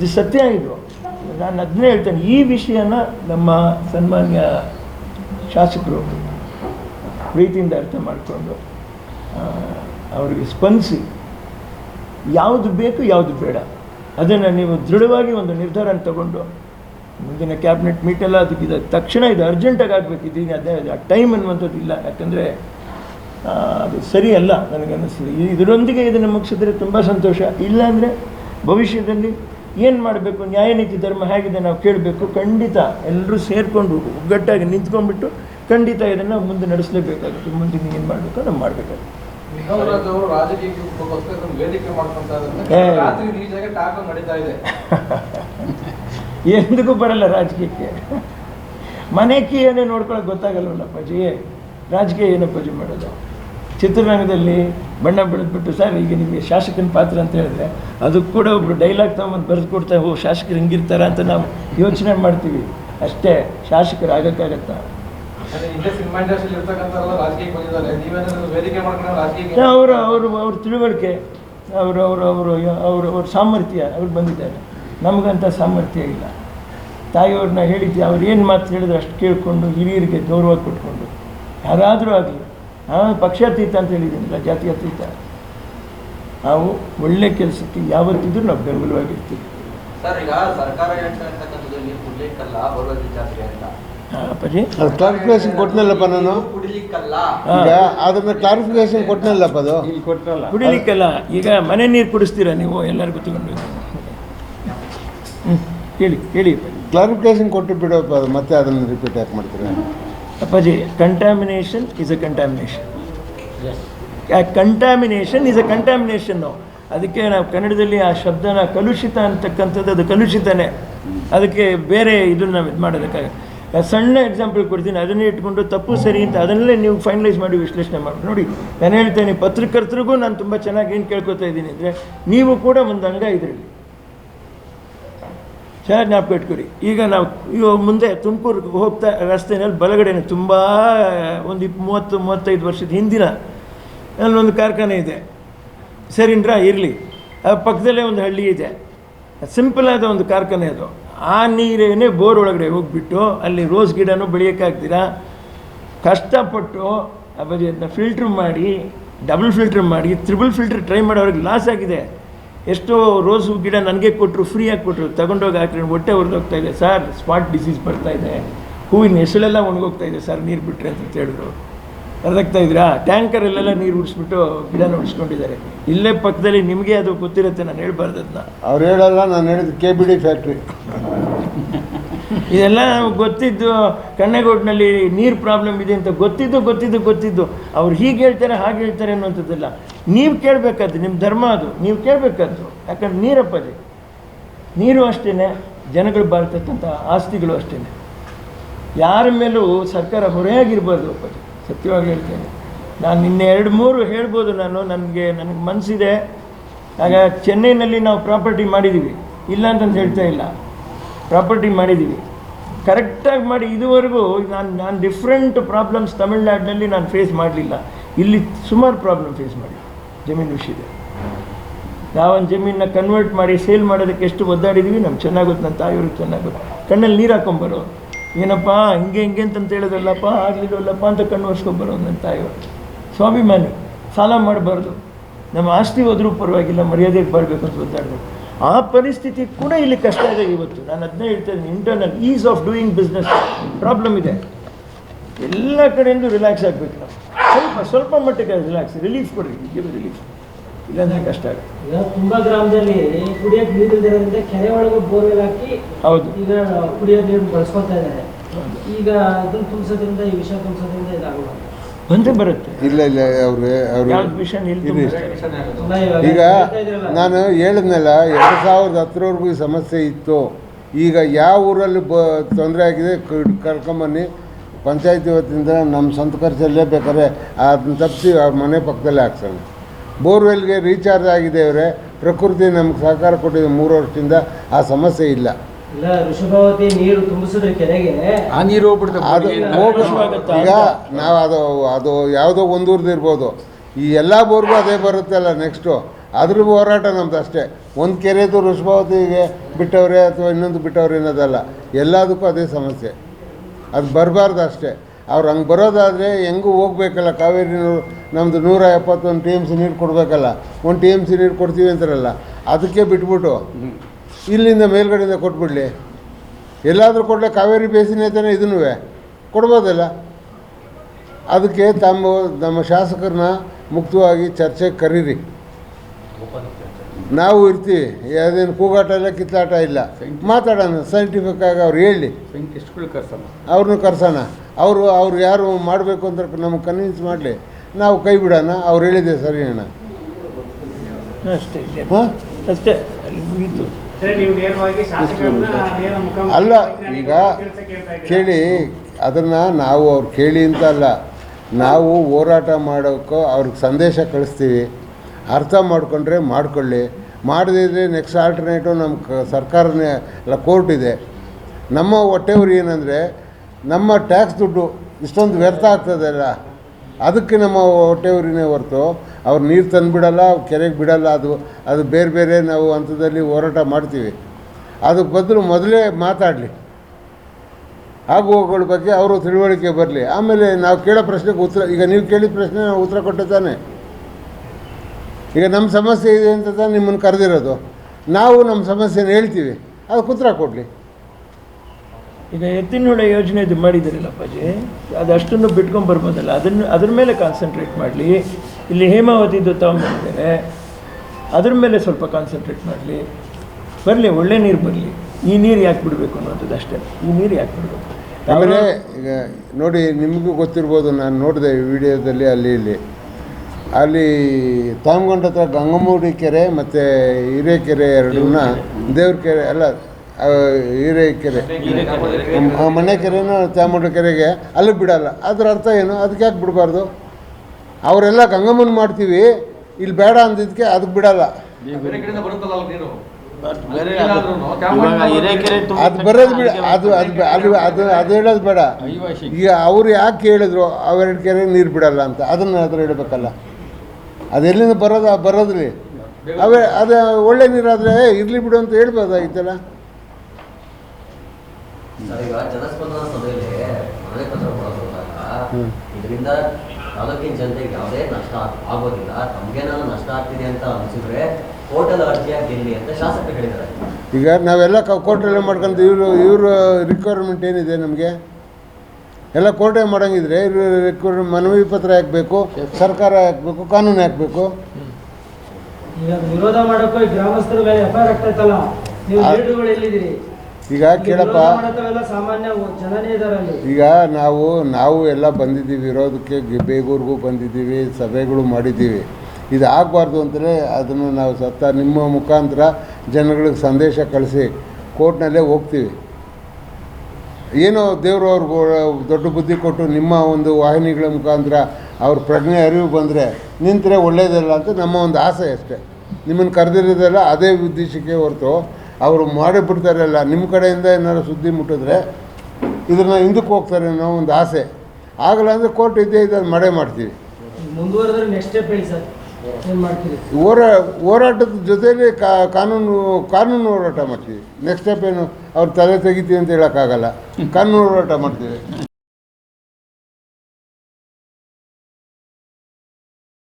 ಇದು ಸತ್ಯ ಇದು. ನಾನು ಅದನ್ನೇ ಹೇಳ್ತೇನೆ. ಈ ವಿಷಯನ ನಮ್ಮ ಸನ್ಮಾನ್ಯ ಶಾಸಕರು ಪ್ರೀತಿಯಿಂದ ಅರ್ಥ ಮಾಡಿಕೊಂಡು ಅವರಿಗೆ ಸ್ಪಂದಿಸಿ, ಯಾವುದು ಬೇಕು ಯಾವುದು ಬೇಡ. ಅದನ್ನು ನೀವು ದೃಢವಾಗಿ ಒಂದು ನಿರ್ಧಾರ ತಗೊಂಡು, ಮುಂದಿನ ಕ್ಯಾಬಿನೆಟ್ ಮೀಟೆಲ್ಲ ಅದಕ್ಕೆ ಇದು ತಕ್ಷಣ ಇದು ಅರ್ಜೆಂಟಾಗಿ ಆಗಬೇಕಿದ್ದೀನಿ ಅದೇ, ಆ ಟೈಮ್ ಅನ್ನುವಂಥದ್ದು ಇಲ್ಲ. ಯಾಕಂದರೆ ಅದು ಸರಿ ಅಲ್ಲ ನನಗನ್ನಿಸ್ತದೆ ಈ- ಇದರೊಂದಿಗೆ ಇದನ್ನು ಮುಗಿಸಿದ್ರೆ ತುಂಬ ಸಂತೋಷ. ಇಲ್ಲಾಂದರೆ ಭವಿಷ್ಯದಲ್ಲಿ ಏನು ಮಾಡಬೇಕು? ನ್ಯಾಯನೀತಿ ಧರ್ಮ ಹೇಗಿದೆ ನಾವು ಕೇಳಬೇಕು. ಖಂಡಿತ ಎಲ್ಲರೂ ಸೇರಿಕೊಂಡು ಒಗ್ಗಟ್ಟಾಗಿ ನಿಂತ್ಕೊಂಡ್ಬಿಟ್ಟು ಖಂಡಿತ ಇದನ್ನು ಮುಂದೆ ನಡೆಸಲೇಬೇಕಾಗುತ್ತೆ. ಮುಂದೆ ಏನು ಮಾಡಬೇಕು ನಾವು ಮಾಡಬೇಕಾಗುತ್ತೆ. ಎಂದಿಗೂ ಬರಲ್ಲ ರಾಜಕೀಯಕ್ಕೆ. ಮನೆ ಕೀಯನ್ನೇ ನೋಡ್ಕೊಳಕ್ಕೆ ಗೊತ್ತಾಗಲ್ವಲ್ಲ ಪಜಿ ರಾಜಕೀಯ ಏನೋ ಪಜಿ ಮಾಡೋದು? ಚಿತ್ರರಂಗದಲ್ಲಿ ಬಣ್ಣ ಬೆಳೆದ್ಬಿಟ್ಟು ಸರ್ ಈಗ ನಿಮಗೆ ಶಾಸಕನ ಪಾತ್ರ ಅಂತ ಹೇಳಿದ್ರೆ ಅದು ಕೂಡ ಒಬ್ಬರು ಡೈಲಾಗ್ ತಗೊಂಬಂದು ಬರೆದು ಕೊಡ್ತಾ ಓ ಶಾಸಕರು ಹಿಂಗಿರ್ತಾರ ಅಂತ ನಾವು ಯೋಚನೆ ಮಾಡ್ತೀವಿ. ಅಷ್ಟೇ ಶಾಸಕರು ಆಗೋಕ್ಕಾಗತ್ತ? ಅವರು ಅವರು ಅವ್ರ ತಿಳುವಳಿಕೆ ಅವರು ಅವರು ಅವರು ಅವರು ಅವ್ರ ಸಾಮರ್ಥ್ಯ ಅವ್ರು ಬಂದಿದ್ದಾರೆ. ನಮಗಂಥ ಸಾಮರ್ಥ್ಯ ಇಲ್ಲ. ತಾಯಿಯವ್ರನ್ನ ಹೇಳಿದ್ದೆ ಅವ್ರು ಏನು ಮಾತು ಹೇಳಿದ್ರು ಅಷ್ಟು ಕೇಳಿಕೊಂಡು ಹಿರಿಯರಿಗೆ ಗೌರವ ಕೊಟ್ಕೊಂಡು. ಯಾರಾದರೂ ಆಗಲಿ ಪಕ್ಷಾತೀತ ಅಂತ ಹೇಳಿದ್ದೀನಲ್ಲ ಜಾತಿ ಅತೀತ ನಾವು ಒಳ್ಳೆ ಕೆಲಸಕ್ಕೆ ಯಾವತ್ತಿದ್ರೂ ನಾವು ಬೆಂಬಲವಾಗಿರ್ತೀವಿ. ಸರ್ ಈಗ ಸರ್ಕಾರ ಹೇಳ್ತಾ ಇರ್ತಕ್ಕಂಥದ್ದು ನೀರು ಕುಡ್ಲಿಕ್ಕಲ್ಲ ಬರುವ ವಿಚಾರ ಅಂತ. ಹಾಂ ಅಪ್ಪಾಜಿ ಅದು ಕ್ಲಾರಿಫಿಕೇಶನ್ ಕೊಟ್ಟನಲ್ಲಪ್ಪ ನಾನು. ಕುಡಿಲಿಕ್ಕಲ್ಲ. ಈಗ ಅದನ್ನ ಕ್ಲಾರಿಫಿಕೇಶನ್ ಕೊಟ್ಟನಲ್ಲಪ್ಪ ಅದು. ಕುಡಿಲಿಕ್ಕೆಲ್ಲ. ಈಗ ಮನೆ ನೀರು ಕುಡಿಸ್ತೀರಾ ನೀವು? ಎಲ್ಲರಿಗೂ ತಗೊಂಡು ಹ್ಞೂ ಹೇಳಿ ಹೇಳಿ ಕ್ಲಾರಿಫಿಕೇಶನ್ ಕೊಟ್ಟು ಬಿಡಪ್ಪ ಅದು ಮತ್ತೆ ಅದನ್ನ ರಿಪೀಟ್ ಯಾಕೆ ಮಾಡ್ತೀರಾ? ಅಪ್ಪಾಜಿ contamination is a contamination contamination is a ಕಂಟ್ಯಾಮಿನೇಷನ್ನು ಅದಕ್ಕೆ ನಾವು ಕನ್ನಡದಲ್ಲಿ ಆ ಶಬ್ದನ ಕಲುಷಿತ ಅಂತಕ್ಕಂಥದ್ದು ಅದು ಕಲುಷಿತನೇ. ಅದಕ್ಕೆ ಬೇರೆ ಇದನ್ನು ಇದು ಮಾಡೋದಕ್ಕಾಗ ಸಣ್ಣ ಎಕ್ಸಾಂಪಲ್ ಕೊಡ್ತೀನಿ. ಅದನ್ನೇ ಇಟ್ಕೊಂಡು ತಪ್ಪು ಸರಿ ಅಂತ ಅದನ್ನೇ ನೀವು ಫೈನಲೈಸ್ ಮಾಡಿ ವಿಶ್ಲೇಷಣೆ ಮಾಡಿ. ನೋಡಿ, ನಾನು ಹೇಳ್ತೇನೆ, ಪತ್ರಕರ್ತರಿಗೂ ನಾನು ತುಂಬ ಚೆನ್ನಾಗಿ ಏನು ಕೇಳ್ಕೊತಾ ಇದ್ದೀನಿ ಅಂದರೆ, ನೀವು ಕೂಡ ಒಂದು ಅಂಗ ಇದರಲ್ಲಿ. ಚೆನ್ನಾಗಿ ಜ್ಞಾಪಕ ಇಟ್ಕೊರಿ ಈಗ ನಾವು ಇವಾಗ ಮುಂದೆ ತುಮಕೂರು ಹೋಗ್ತಾ ರಸ್ತೆಯಲ್ಲಿ ಬಲಗಡೆನೆ ತುಂಬ, ಒಂದು ಇಪ್, ಮೂವತ್ತು, ಮೂವತ್ತೈದು ವರ್ಷದ ಹಿಂದಿನ ಅಲ್ಲೊಂದು ಕಾರ್ಖಾನೆ ಇದೆ. ಸರಿನ್ರಾ ಇರಲಿ. ಆ ಪಕ್ಕದಲ್ಲೇ ಒಂದು ಹಳ್ಳಿ ಇದೆ. ಸಿಂಪಲ್ ಆದ ಒಂದು ಕಾರ್ಖಾನೆ ಅದು. ಆ ನೀರೇನೇ ಬೋರ್ ಒಳಗಡೆ ಹೋಗಿಬಿಟ್ಟು, ಅಲ್ಲಿ ರೋಸ್ ಗಿಡನೂ ಬೆಳೆಯೋಕ್ಕಾಗ್ದಿರ? ಕಷ್ಟಪಟ್ಟು ಅದನ್ನ ಫಿಲ್ಟ್ರ್ ಮಾಡಿ ಡಬಲ್ ಫಿಲ್ಟ್ರ್ ಮಾಡಿ ತ್ರಿಬಲ್ ಫಿಲ್ಟ್ರ್ ಟ್ರೈ ಮಾಡೋರಿಗೆ ಲಾಸ್ ಆಗಿದೆ. ಎಷ್ಟೋ ರೋಸು ಗಿಡ ನನಗೆ ಕೊಟ್ಟರು ಫ್ರೀಯಾಗಿ ಕೊಟ್ಟರು ತಗೊಂಡೋಗಿ ಹಾಕ್ರಿ ಹೊಟ್ಟೆ ಹೊರದೋಗ್ತಾ ಇದೆ. ಸರ್, ಸ್ಪಾಟ್ ಡಿಸೀಸ್ ಬರ್ತಾ ಇದೆ. ಹೂವಿನ ಹೆಸಳೆಲ್ಲ ಒಣಗೋಗ್ತಾ ಇದೆ ಸರ್, ನೀರು ಬಿಟ್ಟರೆ ಅಂತ ಹೇಳಿದ್ರು. ಅರ್ಧಾಗ್ತಾ ಇದ್ರಾ ಟ್ಯಾಂಕರಲ್ಲೆಲ್ಲ ನೀರು ಉಡಿಸ್ಬಿಟ್ಟು ಗಿಡ ಉಡಿಸ್ಕೊಂಡಿದ್ದಾರೆ ಇಲ್ಲೇ ಪಕ್ಕದಲ್ಲಿ ನಿಮಗೆ ಅದು ಗೊತ್ತಿರುತ್ತೆ, ನಾನು ಹೇಳ್ಬಾರ್ದು ಅದನ್ನ ಅವ್ರು ಹೇಳಲ್ಲ, ನಾನು ಹೇಳಿದ್ದು ಕೆ ಬಿ ಡಿ ಫ್ಯಾಕ್ಟ್ರಿ ಇದೆಲ್ಲ ಗೊತ್ತಿದ್ದು ಕಣ್ಣೆಗೋಡ್ನಲ್ಲಿ ನೀರು ಪ್ರಾಬ್ಲಮ್ ಇದೆ ಅಂತ ಗೊತ್ತಿದ್ದು ಗೊತ್ತಿದ್ದು ಗೊತ್ತಿದ್ದು. ಅವ್ರು ಹೀಗೆ ಹೇಳ್ತಾರೆ, ಹಾಗೆ ಹೇಳ್ತಾರೆ ಅನ್ನುವಂಥದ್ದಲ್ಲ. ನೀವು ಕೇಳಬೇಕಾದ್ದು ನಿಮ್ಮ ಧರ್ಮ ಅದು. ನೀವು ಕೇಳಬೇಕಾದ್ದು. ಯಾಕಂದ್ರೆ ನೀರಪ್ಪದೆ. ನೀರು ಅಷ್ಟೇ ಜನಗಳು ಬಾಳ್ತಕ್ಕಂಥ ಆಸ್ತಿಗಳು ಅಷ್ಟೇ ಯಾರ ಮೇಲೂ ಸರ್ಕಾರ ಹೊರೆಯಾಗಿರ್ಬಾರ್ದು ಅಪ್ಪದೆ ಸತ್ಯವಾಗಿ ಹೇಳ್ತೇನೆ. ನಾನು ನಿನ್ನೆ ಎರಡು ಮೂರು ಹೇಳ್ಬೋದು ನಾನು, ನನಗೆ ನನಗೆ ಮನಸ್ಸಿದೆ ಆಗ ಚೆನ್ನೈನಲ್ಲಿ ನಾವು ಪ್ರಾಪರ್ಟಿ ಮಾಡಿದ್ದೀವಿ ಇಲ್ಲ ಅಂತಂದು ಹೇಳ್ತಾ ಇಲ್ಲ. ಪ್ರಾಪರ್ಟಿ ಮಾಡಿದ್ದೀವಿ ಕರೆಕ್ಟಾಗಿ ಮಾಡಿ ಇದುವರೆಗೂ ನಾನು ನಾನು ಡಿಫ್ರೆಂಟ್ ಪ್ರಾಬ್ಲಮ್ಸ್ ತಮಿಳ್ನಾಡಿನಲ್ಲಿ ನಾನು ಫೇಸ್ ಮಾಡಲಿಲ್ಲ. ಇಲ್ಲಿ ಸುಮಾರು ಪ್ರಾಬ್ಲಮ್ ಫೇಸ್ ಮಾಡಿ ಜಮೀನು ವಿಷಯದ. ನಾವೊಂದು ಜಮೀನನ್ನ ಕನ್ವರ್ಟ್ ಮಾಡಿ ಸೇಲ್ ಮಾಡೋದಕ್ಕೆ ಎಷ್ಟು ಒದ್ದಾಡಿದ್ದೀವಿ ನಮ್ಗೆ ಚೆನ್ನಾಗಿ ಗೊತ್ತು ನನ್ನ ತಾಯಿಯವ್ರಿಗೆ ಚೆನ್ನಾಗಿ ಕಣ್ಣಲ್ಲಿ ನೀರು ಹಾಕೊಂಬರೋ ಏನಪ್ಪ, ಹಿಂಗೆ ಹಿಂಗೆ ಅಂತಂತ ಹೇಳೋದಲ್ಲಪ್ಪ ಆಗಲಿಲ್ಲವಲ್ಲಪ್ಪ ಅಂತ ಕಣ್ಣು ಒರೆಸ್ಕೊಂಬರೋದು ನನ್ನ ತಾಯಿಯವರು. ಸ್ವಾಭಿಮಾನಿ, ಸಾಲ ಮಾಡಬಾರ್ದು. ನಮ್ಮ ಆಸ್ತಿ ಹೋದ್ರೂ ಪರವಾಗಿಲ್ಲ, ಮರ್ಯಾದೆಗೆ ಬರಬೇಕು ಅಂತ ಒದ್ದಾಡಬೇಕು. ಆ ಪರಿಸ್ಥಿತಿ ಕೂಡ ಇಲ್ಲಿ ಕಷ್ಟ ಇದೆ ಇವತ್ತು. ನಾನು ಅದನ್ನೇ ಹೇಳ್ತಾ ಇದ್ದೀನಿ. Internal ease of doing business problem ಇದೆ. ಎಲ್ಲ ಕಡೆಯಿಂದ ರಿಲ್ಯಾಕ್ಸ್ ಆಗಬೇಕು ನಾವು. ಸ್ವಲ್ಪ ಸ್ವಲ್ಪ ಮಟ್ಟಿಗೆ ರಿಲ್ಯಾಕ್ಸ್ ರಿಲೀಫ್ ಕೊಡಿ ಗಿವ್ ರಿಲೀಫ್ ಇಲ್ಲಾಂದ್ರೆ ಕಷ್ಟ ಆಗುತ್ತೆ. ಈಗ ತುಂಬಾ ಗ್ರಾಮದಲ್ಲಿ ಕುಡಿಯೋಕೆ ನೀರಿಲ್ದಿರೋದ್ರಿಂದ ಕೆರೆ ಒಳಗೆ ಬೋರ್ವೆಲ್ ಹಾಕಿ ಹೌದು. ಈಗ ಕುಡಿಯೋ ನೀರು ಬಳಸ್ಕೊತಾ ಇದ್ದಾರೆ. ಈಗ ಅದನ್ನು ತುಂಬಿಸೋದ್ರಿಂದ ಈ ವಿಷಯ ತುಂಬಿಸೋದ್ರಿಂದ ಇದಾಗಲ್ಲ. ಬಂದೇ ಬರುತ್ತೆ. ಇಲ್ಲ ಇಲ್ಲ ಅವ್ರು ಅವರು ಈಗ ನಾನು ಹೇಳಿದ್ನಲ್ಲ ಎರಡು ಸಾವಿರದ ಹತ್ತರವರೆಗೂ ಈ ಸಮಸ್ಯೆ ಇತ್ತು. ಈಗ ಯಾವ ಊರಲ್ಲಿ ಬ ತೊಂದರೆ ಆಗಿದೆ ಕರ್ಕೊಂಬನ್ನಿ. ಪಂಚಾಯತಿ ವತಿಯಿಂದ ನಮ್ಮ ಸ್ವಂತ ಖರ್ಚಲ್ಲೇ ಬೇಕಾದ್ರೆ ಅದನ್ನ ತಪ್ಪಿಸಿ ಅವ್ರ ಮನೆ ಪಕ್ಕದಲ್ಲೇ ಹಾಕ್ಸೋಣ. ಬೋರ್ವೆಲ್ಗೆ ರೀಚಾರ್ಜ್ ಆಗಿದೆ ಅವರೇ. ಪ್ರಕೃತಿ ನಮ್ಗೆ ಸಹಕಾರ ಕೊಟ್ಟಿದೆ ಮೂರು ವರ್ಷದಿಂದ. ಆ ಸಮಸ್ಯೆ ಇಲ್ಲ. ಇಲ್ಲ ಋಷಭಾವತಿ ನೀರು ತುಂಬಿಸಿದ್ರೆ ಕೆರೆಗೆ. ಆ ನೀರು ಹೋಗ್ಬಿಡ್ತು ಅದು ಹೋಗ ಈಗ ನಾವು ಅದು ಅದು ಯಾವುದೋ ಒಂದು ಇರ್ಬೋದು. ಈ ಎಲ್ಲ ಬೋರ್ಗೂ ಅದೇ ಬರುತ್ತಲ್ಲ ನೆಕ್ಸ್ಟು. ಅದ್ರ ಹೋರಾಟ ನಮ್ದು ಅಷ್ಟೇ ಒಂದು ಕೆರೆದು ಋಷಭಾವತಿಗೆ ಬಿಟ್ಟವ್ರೆ ಅಥವಾ ಇನ್ನೊಂದು ಬಿಟ್ಟವ್ರೆ ಅನ್ನೋದಲ್ಲ. ಎಲ್ಲದಕ್ಕೂ ಅದೇ ಸಮಸ್ಯೆ. ಅದು ಬರಬಾರ್ದು ಅಷ್ಟೇ. ಅವ್ರು ಹಂಗೆ ಬರೋದಾದರೆ ಹೆಂಗೂ ಹೋಗ್ಬೇಕಲ್ಲ? ಕಾವೇರಿ ನೀರು ನಮ್ಮದು ನೂರ ಎಪ್ಪತ್ತೊಂದು ಟಿ ಎಂ ಸಿ ನೀರು ಕೊಡಬೇಕಲ್ಲ? ಒಂದು ಟಿ ಎಂ ಸಿ ನೀರು ಕೊಡ್ತೀವಿ ಅಂತಾರಲ್ಲ? ಅದಕ್ಕೆ ಬಿಟ್ಬಿಟ್ಟು. ಇಲ್ಲಿಂದ ಮೇಲ್ಗಡೆಯಿಂದ ಕೊಟ್ಬಿಡಲಿ. ಎಲ್ಲಾದರೂ ಕೊಡಲೆ ಕಾವೇರಿ ಬೇಸಿನ ತಾನೇ ಇದನ್ನೂ ಕೊಡ್ಬೋದಲ್ಲ? ಅದಕ್ಕೆ ತಮ್ಮ ನಮ್ಮ ಶಾಸಕರನ್ನ ಮುಕ್ತವಾಗಿ ಚರ್ಚೆಗೆ ಕರೀರಿ. ನಾವು ಇರ್ತೀವಿ. ಅದೇನು ಕೂಗಾಟ ಇಲ್ಲ ಕಿತ್ತಾಟ ಇಲ್ಲ. ಮಾತಾಡೋಣ ಸೈಂಟಿಫಿಕ್ ಆಗಿ ಅವ್ರು ಹೇಳಿ. ಅವ್ರನ್ನ ಕರ್ಸೋಣ. ಅವರು ಅವ್ರು ಯಾರು ಮಾಡಬೇಕು ಅಂತ ನಮ್ಗೆ ಕನ್ವಿನ್ಸ್ ಮಾಡಲಿ. ನಾವು ಕೈ ಬಿಡೋಣ. ಅವ್ರು ಹೇಳಿದೆ ಸರಿ ಅಣ್ಣ. ಅಷ್ಟೇ. ಹಾಂ? ಅಷ್ಟೇ. ಅಲ್ಲಿ ಈಗ ಕೇಳಿ ಅದನ್ನು ನಾವು ಅವ್ರು ಕೇಳಿ ಅಂತ ಅಲ್ಲ ನಾವು ಹೋರಾಟ ಮಾಡೋಕ್ಕೂ ಅವ್ರಿಗೆ ಸಂದೇಶ ಕಳಿಸ್ತೀವಿ. ಅರ್ಥ ಮಾಡ್ಕೊಂಡ್ರೆ ಮಾಡ್ಕೊಳ್ಳಿ. ಮಾಡದಿದ್ರೆ ನೆಕ್ಸ್ಟ್ ಆಲ್ಟರ್ನೇಟಿವ್ ನಮ್ಮ ಕ ಸರ್ಕಾರನೇ ಅಲ್ಲ ಕೋರ್ಟ್ ಇದೆ. ನಮ್ಮ ಹೊಟ್ಟೆವ್ರು ಏನಂದರೆ ನಮ್ಮ ಟ್ಯಾಕ್ಸ್ ದುಡ್ಡು ಇಷ್ಟೊಂದು ವ್ಯರ್ಥ ಆಗ್ತದಲ್ಲ. ಅದಕ್ಕೆ ನಮ್ಮ ಹೊಟ್ಟೆವ್ರಿನೇ ಹೊರತು ಅವ್ರು ನೀರು ತಂದು ಬಿಡಲ್ಲ ಕೆರೆಗೆ ಬಿಡಲ್ಲ, ಅದು ಅದು ಬೇರೆ ಬೇರೆ ನಾವು ಹಂತದಲ್ಲಿ ಹೋರಾಟ ಮಾಡ್ತೀವಿ. ಅದಕ್ಕೆ ಬದಲು ಮೊದಲೇ ಮಾತಾಡಲಿ. ಆಗುವಗಳ ಬಗ್ಗೆ ಅವರು ತಿಳುವಳಿಕೆ ಬರಲಿ. ಆಮೇಲೆ ನಾವು ಕೇಳೋ ಪ್ರಶ್ನೆಗೆ ಉತ್ತರ, ಈಗ ನೀವು ಕೇಳಿದ ಪ್ರಶ್ನೆ ನಾವು ಉತ್ತರ ಕೊಟ್ಟೆ ತಾನೆ? ಈಗ ನಮ್ಮ ಸಮಸ್ಯೆ ಇದೆ ಅಂತ ತಾನೆ ನಿಮ್ಮನ್ನು ಕರೆದಿರೋದು? ನಾವು ನಮ್ಮ ಸಮಸ್ಯೆನ ಹೇಳ್ತೀವಿ. ಅದಕ್ಕೆ ಉತ್ತರ ಕೊಡಲಿ. ಈಗ ಎತ್ತಿನಹೊಳೆ ಯೋಜನೆ ಇದು ಮಾಡಿದ್ದೀರಲ್ಲ ಅಪ್ಪಾಜಿ ಅದು ಅಷ್ಟನ್ನು ಬಿಟ್ಕೊಂಡು ಬರ್ಬೋದಲ್ಲ ಅದನ್ನು ಅದ್ರ ಮೇಲೆ ಕಾನ್ಸಂಟ್ರೇಟ್ ಮಾಡಲಿ. ಇಲ್ಲಿ ಹೇಮಾವತಿದು ತಗೊಂಡ್ಬಂದಿದ್ದಾರೆ ಅದ್ರ ಮೇಲೆ ಸ್ವಲ್ಪ ಕಾನ್ಸಂಟ್ರೇಟ್ ಮಾಡಲಿ. ಬರಲಿ ಒಳ್ಳೆ ನೀರು ಬರಲಿ. ಈ ನೀರು ಯಾಕೆ ಬಿಡಬೇಕು ಅನ್ನೋಂಥದ್ದು ಅಷ್ಟೇ. ಈ ನೀರು ಯಾಕೆ ಬಿಡಬೇಕು? ಆಮೇಲೆ ಈಗ ನೋಡಿ ನಿಮಗೂ ಗೊತ್ತಿರ್ಬೋದು ನಾನು ನೋಡಿದೆ ವಿಡಿಯೋದಲ್ಲಿ ಅಲ್ಲಿ ಇಲ್ಲಿ. ಅಲ್ಲಿ ತಾಮಗೊಂಡ ಹತ್ರ ಗಂಗಮೂಡಿ ಕೆರೆ ಮತ್ತು ಹಿರೇಕೆರೆ ಎರಡನ್ನ ದೇವ್ರ ಕೆರೆ ಅಲ್ಲ ಆ, ಮನೆ ಕೆರೆನೂ ಚಾಮುಂಡಿ ಕೆರೆಗೆ ಅಲ್ಲಿ ಬಿಡಲ್ಲ. ಅದ್ರ ಅರ್ಥ ಏನು? ಅದಕ್ಕೆ ಯಾಕೆ ಬಿಡಬಾರ್ದು? ಅವರೆಲ್ಲ ಗಂಗಮ್ಮನ ಮಾಡ್ತೀವಿ. ಇಲ್ಲಿ ಬೇಡ ಅಂದಿದ್ದಕ್ಕೆ ಅದಕ್ಕೆ ಬಿಡಲ್ಲ. ಬೇರೆ ಕಡೆಯಿಂದ ಬರುತ್ತಲ್ಲ ಅಲ್ಲಿ ನೀರು? ಇವಾಗ ತ್ಯಾಮಣ್ಣ ಅದು ಬರೋದು ಬಿಡ. ಅದು ಅದು ಅದು ಅದು ಅದು ಹೇಳೋದು ಬೇಡ. ಈಗ ಅವ್ರು ಯಾಕೆ ಹೇಳಿದ್ರು ಅವೆರಡು ಕೆರೆ ನೀರು ಬಿಡಲ್ಲ ಅಂತ? ಅದನ್ನ ಹತ್ರ ಹೇಳಬೇಕಲ್ಲ. ಅದೆಲ್ಲಿಂದ ಬರೋದು ಬರೋದ್ರಿ ಅವೇ ಅದು ಒಳ್ಳೆ ನೀರಾದರೆ ಇರಲಿ ಬಿಡು ಅಂತ ಹೇಳ್ಬೋದಾಗಿತ್ತಲ್ಲ ಸರ್ ಈಗ ಜನಸ್ಪಂದನ ಸಭೆಯಲ್ಲಿ ಮನವಿ ಪತ್ರ ಕೊಡೋದು ಇದರಿಂದ ತಾಲೂಕಿನ ಜನತೆಗೆ ಯಾವುದೇ ನಷ್ಟ ಆಗೋದಿಲ್ಲ. ತಮ್ಗೇನಾದ್ರು ನಷ್ಟ ಆಗ್ತಿದೆ ಅಂತ ಅನಿಸಿದ್ರೆ ಹೋಟೆಲ್ ಅರ್ಜಿಯಾಗಿ ಗೆಲ್ಲಿ ಅಂತ ಶಾಸಕರು ಹೇಳಿದ್ದಾರೆ. ಈಗ ನಾವೆಲ್ಲ ಕೋರ್ಟಲ್ಲೇ ಮಾಡ್ಕೊಂತ ಇವರು ಇವರು ರಿಕ್ವೈರ್ಮೆಂಟ್ ಏನಿದೆ ನಮಗೆ? ಎಲ್ಲ ಕೋರ್ಟೇ ಮಾಡಂಗಿದ್ರೆ ಇವ್ರ ರಿಕ್ವೈರ್ ಮನವಿ ಪತ್ರ ಹಾಕಬೇಕು ಸರ್ಕಾರ ಹಾಕಬೇಕು ಕಾನೂನು ಹಾಕಬೇಕು. ಈಗ ವಿರೋಧ ಮಾಡೋಕೆ ಗ್ರಾಮಸ್ಥರ ಮೇಲೆ ಎಫ್ ಐ ಆರ್ ನೀವು ಲೀಡರ್ಗಳು ಎಲ್ಲಿದ್ದೀರಿ? ಈಗ ಕೇಳಪ್ಪ. ಈಗ ನಾವು ನಾವು ಎಲ್ಲ ಬಂದಿದ್ದೀವಿ ಇರೋದಕ್ಕೆ ಬೇಗೂರಿಗೂ ಬಂದಿದ್ದೀವಿ ಸಭೆಗಳು ಮಾಡಿದ್ದೀವಿ. ಇದು ಆಗಬಾರ್ದು ಅಂತಲೇ ಅದನ್ನು ನಾವು ಸತ್ತ ನಿಮ್ಮ ಮುಖಾಂತರ ಜನಗಳಿಗೆ ಸಂದೇಶ ಕಳಿಸಿ ಕೋರ್ಟ್ನಲ್ಲೇ ಹೋಗ್ತೀವಿ. ಏನೋ ದೇವರು ಅವ್ರಿಗೆ ದೊಡ್ಡ ಬುದ್ಧಿ ಕೊಟ್ಟು ನಿಮ್ಮ ಒಂದು ವಾಹಿನಿಗಳ ಮುಖಾಂತರ ಅವ್ರ ಪ್ರಜ್ಞೆ ಅರಿವು ಬಂದರೆ ನಿಂತರೆ ಒಳ್ಳೆಯದಲ್ಲ ಅಂತ ನಮ್ಮ ಒಂದು ಆಸೆ ಅಷ್ಟೇ. ನಿಮ್ಮನ್ನು ಕರೆದಿರೋದೆಲ್ಲ ಅದೇ ಉದ್ದೇಶಕ್ಕೆ ಹೊರತು ಅವರು ಮಾಡಿಬಿಡ್ತಾರಲ್ಲ ನಿಮ್ಮ ಕಡೆಯಿಂದ ಏನಾದ್ರು ಸುದ್ದಿ ಮುಟ್ಟಿದ್ರೆ ಇದನ್ನು ಹಿಂದಕ್ಕೆ ಹೋಗ್ತಾರೆ ಅನ್ನೋ ಒಂದು ಆಸೆ. ಆಗಲ್ಲ ಅಂದರೆ ಕೋರ್ಟ್ ಇದ್ದೇ ಇದೆ ಮಡೆ ಮಾಡೇ ಮಾಡ್ತೀವಿ. ಮುಂದುವರೆದ್ರೆ ನೆಕ್ಸ್ಟ್ ಸ್ಟೆಪ್ ಹೇಳಿ ಸರ್. ಏನ್ ಮಾಡ್ತೀರಿ? ಹೋರಾ ಹೋರಾಟದ ಜೊತೆಲಿ ಕಾ ಕಾನೂನು ಕಾನೂನು ಹೋರಾಟ ಮಾಡ್ತೀವಿ. ನೆಕ್ಸ್ಟ್ ಸ್ಟೆಪ್ ಏನು? ಅವ್ರು ತಲೆ ತೆಗಿತೀವಿ ಅಂತ ಹೇಳೋಕ್ಕಾಗಲ್ಲ. ಕಾನೂನು ಹೋರಾಟ ಮಾಡ್ತೀವಿ.